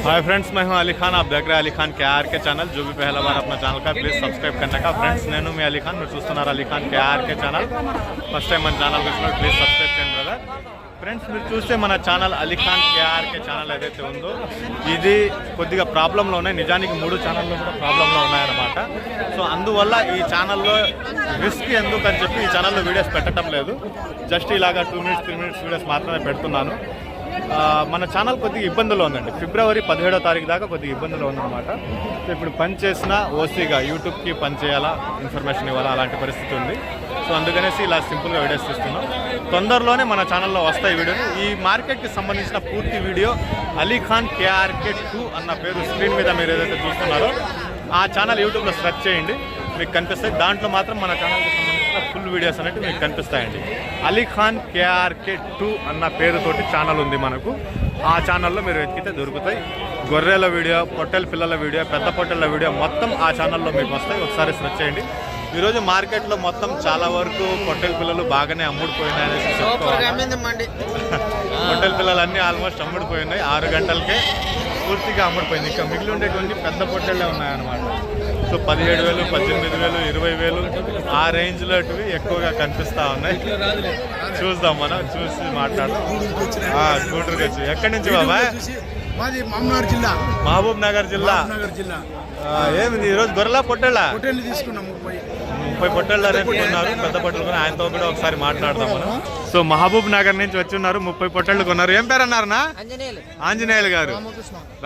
Hi friends मैं हूं अली खान आप देख रहे हैं अली खान के आर के चैनल जो भी पहला बार अपना ఛానల్ का ప్లీజ్ సబ్స్క్రైబ్ करने का ఫ్రెండ్స్ నేను మీ అలీ ఖాన్ మీరు చూస్తున్నారు Ali Khan K R K channel first time మన ఛానల్ వచ్చినప్పుడు ప్లీజ్ సబ్స్క్రైబ్ చేయండి బ్రదర్ ఫ్రెండ్స్ మీరు చూస్తే మన channel Ali Khan K R K channel ఏదైతే ఉందో ఇది కొద్దిగా ప్రాబ్లంలో ఉన్నాయి నిజానికి మూడు ఛానల్లో కూడా ప్రాబ్లంలో ఉన్నాయన్నమాట సో అందువల్ల ఈ ఛానల్లో రిస్క్ ఎందుకు అని చెప్పి ఈ ఛానల్లో వీడియోస్ పెట్టడం లేదు జస్ట్ ఇలాగా two minutes three minutes videos మాత్రమే పెడుతున్నాను ఆ, మన ఛానల్ కొద్దిగా ఇబ్బందులు ఉందండి. ఫిబ్రవరి పదిహేడో తారీఖు దాకా కొద్దిగా ఇబ్బందులు ఉందన్నమాట. సో ఇప్పుడు పని చేసిన ఓసీగా యూట్యూబ్కి పని చేయాలా ఇన్ఫర్మేషన్ ఇవ్వాలా అలాంటి పరిస్థితి ఉంది. సో అందుకనేసి ఇలా సింపుల్గా వీడియోస్ తీస్తున్నాం. తొందరలోనే మన ఛానల్లో వస్తాయి వీడియోలు. ఈ మార్కెట్కి సంబంధించిన పూర్తి video Ali Khan KRK two అన్న పేరు స్క్రీన్ మీద మీరు ఏదైతే చూస్తున్నారో ఆ ఛానల్ యూట్యూబ్లో సెర్చ్ చేయండి. మీకు కనిపిస్తాయి. దాంట్లో మాత్రం మన ఛానల్కి సంబంధించిన ఫుల్ వీడియోస్ అనేవి మీకు కనిపిస్తాయండి. అలీ ఖాన్ కేఆర్కే టూ అన్న పేరుతోటి ఛానల్ ఉంది మనకు. ఆ ఛానల్లో మీరు వెతికితే దొరుకుతాయి. గొర్రెల వీడియో పొట్టెల పిల్లల వీడియో పెద్ద పొట్టెల వీడియో మొత్తం ఆ ఛానల్లో మీకు వస్తాయి. ఒకసారి సెర్చ్ చేయండి. ఈరోజు మార్కెట్లో మొత్తం చాలా వరకు పొట్టెల పిల్లలు బాగానే అమ్ముడుపోయినాయనేసి చెప్పుకోవాలి పొట్టెల పిల్లలు అన్నీ ఆల్మోస్ట్ అమ్ముడుపోయినాయి. ఆరు గంటలకే పూర్తిగా అమ్ముడుపోయింది. ఇంకా మిగిలి ఉండేటువంటి పెద్ద పొట్టెళ్ళే ఉన్నాయన్నమాట. సో పదిహేడు వేలు పద్దెనిమిది వేలు ఇరవై వేలు ఆ రేంజ్లో ఎక్కువగా కనిపిస్తా ఉన్నాయి. చూద్దాం మనం చూసి మాట్లాడదాం. ఆ, గూడూరుకి వచ్చి. ఎక్కడి నుంచి బాబా? మాది జిల్లా. మహబూబ్ నగర్ జిల్లా. ఏమిది? ఈరోజు గొర్రెల పొట్టెళ్ళ హోటల్ తీసుకున్నాం ముప్పై. ముప్పై పొట్టెళ్ళ రేపుకున్నారు పెద్ద పొట్టెలు కొని ఆయనతో కూడా ఒకసారి మాట్లాడదాం మనం. సో మహబూబ్ నగర్ నుంచి వచ్చి ఉన్నారు ముప్పై పొట్టెళ్ళు కొన్నారు. ఏం పేరు అన్నారనా? అంజనేయులు ఆంజనేయులు గారు.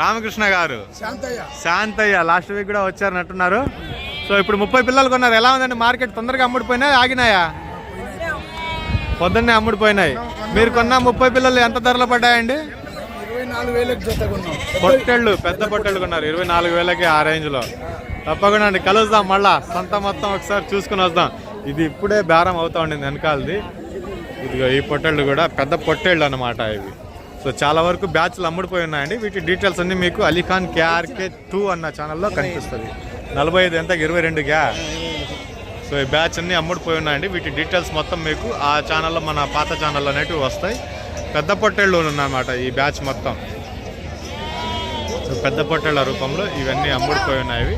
రామకృష్ణ గారు. శాంతయ్య. శాంతయ్య లాస్ట్ వీక్ కూడా వచ్చారన్నట్టున్నారు. సో ఇప్పుడు ముప్పై పిల్లలు కొన్నారు. ఎలా ఉందండి? మార్కెట్ తొందరగా అమ్ముడిపోయినాయి ఆగినాయా? పొద్దున్నే అమ్ముడిపోయినాయి. మీరు కొన్న ముప్పై పిల్లలు ఎంత ధరలు పడ్డాయండి? ఇరవై నాలుగు వేలకు జత కొన్నాం. పొట్టెళ్ళు పెద్ద పొట్టెళ్ళు కొన్నారు. ఇరవై నాలుగు వేలకి ఆ రేంజ్లో. తప్పకుండా అండి కలుద్దాం మళ్ళా. సంత మొత్తం ఒకసారి చూసుకుని వద్దాం. ఇది ఇప్పుడే బేరం అవుతా ఉండింది వెనకాలది. ఇదిగో ఈ పొట్టెళ్ళు కూడా పెద్ద పొట్టెళ్ళు అనమాట ఇవి. సో చాలా వరకు బ్యాచ్లు అమ్ముడిపోయి ఉన్నాయండి. వీటి డీటెయిల్స్ అన్ని మీకు అలీఖాన్ కేఆర్కే టూ అన్న ఛానల్లో కనిపిస్తుంది. నలభై ఐదు ఎంత? ఇరవై రెండు సో ఈ బ్యాచ్ అన్ని అమ్ముడిపోయి ఉన్నాయండి. వీటి డీటెయిల్స్ మొత్తం మీకు ఆ ఛానల్లో మన పాత ఛానల్ అనేటివి వస్తాయి. పెద్ద పొట్టేళ్ళు ఉన్నమాట ఈ బ్యాచ్ మొత్తం. సో పెద్ద పొట్టేళ్ళ రూపంలో ఇవన్నీ అమ్ముడిపోయి ఉన్నాయి.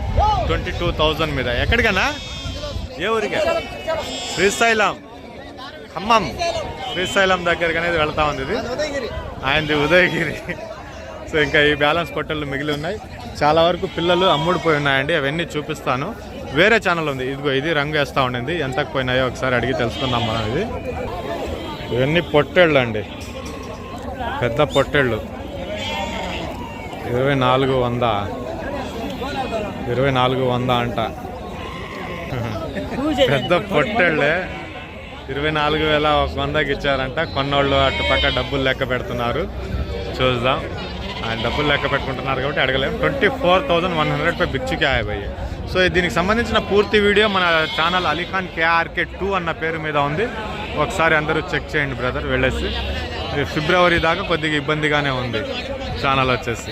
ట్వంటీ టూ థౌజండ్ మీద. ఎక్కడికన్నా? ఏ ఊరికే? శ్రీశైలం. ఖమ్మం. శ్రీశైలం దగ్గరికి అనేది వెళ్తా ఉంది ఇది. ఆయనది ఉదయగిరి. సో ఇంకా ఈ బ్యాలెన్స్ పొట్టెళ్ళు మిగిలి ఉన్నాయి. చాలా వరకు పిల్లలు అమ్ముడిపోయి ఉన్నాయండి. అవన్నీ చూపిస్తాను. వేరే ఛానల్ ఉంది. ఇదిగో ఇది రంగు వేస్తూ ఉండింది. ఎంతకు పోయినాయో ఒకసారి అడిగి తెలుసుకుందాం మనం ఇది. ఇవన్నీ పొట్టేళ్ళు అండి పెద్ద పొట్టేళ్ళు. ఇరవై నాలుగు వంద. ఇరవై నాలుగు వంద అంట. పెద్ద పొట్టేళ్ళే. ఇరవై నాలుగు వేల ఒక వందకి ఇచ్చారంట. కొన్నోళ్ళు అటు పక్క డబ్బులు లెక్క పెడుతున్నారు. చూద్దాం. ఆయన డబ్బులు లెక్క పెట్టుకుంటున్నారు కాబట్టి అడగలేము twenty four thousand one hundred పై బిచ్చుకి ఆయబయ్యి సో దీనికి సంబంధించిన పూర్తి వీడియో మన ఛానల్ అలీఖాన్ కేఆర్కే టూ అన్న పేరు మీద ఉంది. ఒకసారి అందరూ చెక్ చేయండి బ్రదర్. వెళ్ళేసి. ఫిబ్రవరి దాకా కొద్దిగా ఇబ్బందిగానే ఉంది. ఛానల్ వచ్చేసి.